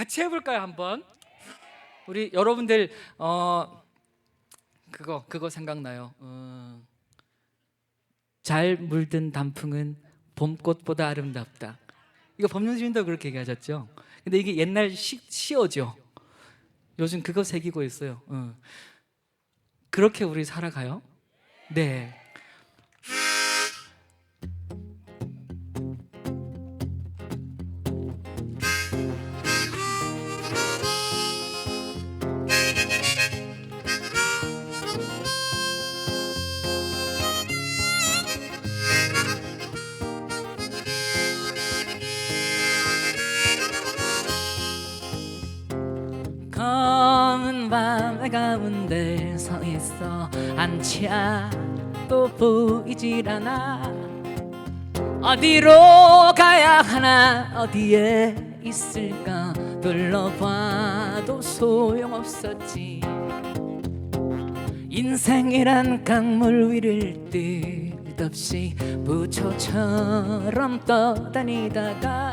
같이 해볼까요 한번? 우리 여러분들 어 그거 그거 생각나요? 어, 잘 물든 단풍은 봄꽃보다 아름답다. 이거 법륜주인도 그렇게 얘기하셨죠? 근데 이게 옛날 시, 시어죠. 요즘 그거 새기고 있어요. 어. 그렇게 우리 살아가요? 네. 검은 밤 가운데 서 있어. 안치 또 보이질 않아. 어디로 가야 하나 어디에 있을까 둘러봐도 소용없었지. 인생이란 강물 위를 뜻없이 부초처럼 떠다니다가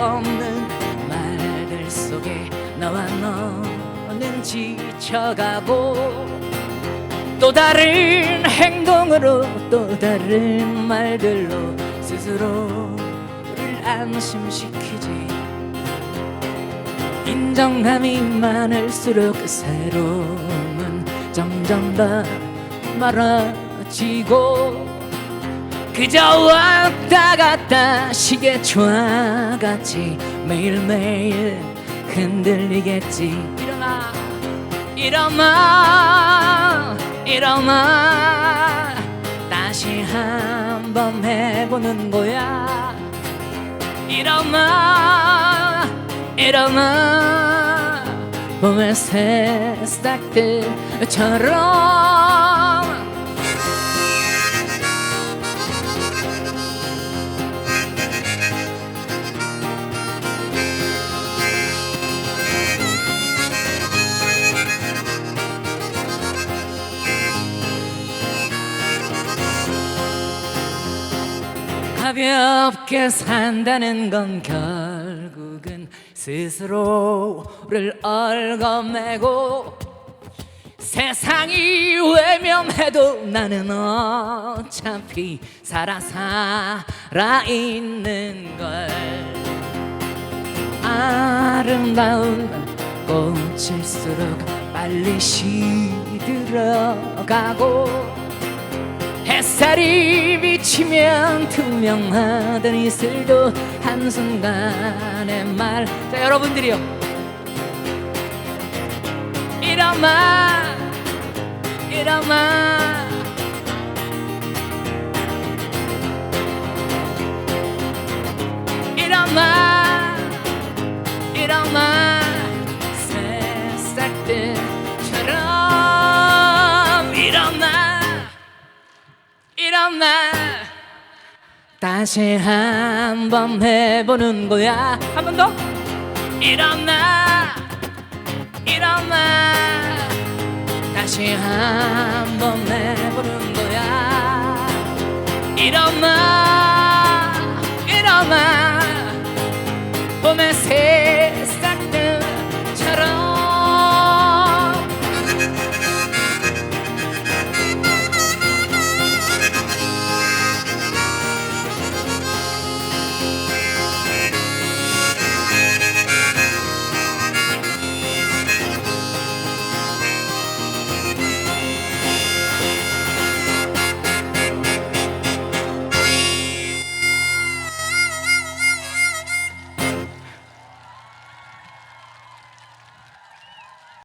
없는 말들 속에 너와 너는 지쳐가고 또 다른 행동으로 또 다른 말들로 스스로를 안심시키지. 인정감이 많을수록 새로움은 점점 더 멀어지고 그저 왔다 갔다 시계초와 같이 매일매일 흔들리겠지. 일어나. 일어나. 일어나. 다시 한번 해보는 거야. 일어나. 일어나. 봄의 새싹들처럼 가볍게 산다는 건 결국은 스스로를 얽어매고 세상이 외면해도 나는 어차피 살아 살아 있는 걸. 아름다운 꽃일수록 빨리 시들어가고 햇살이 비치면 투명하던 이슬도 한순간에 말. 자, 여러분들이요. 일어나, 일어나. 일어나, 일어나. 일어나 다시 한 번 해보는 거야. 한 번 더. 일어나. 일어나. 다시 한 번 해보는 거야. 일어나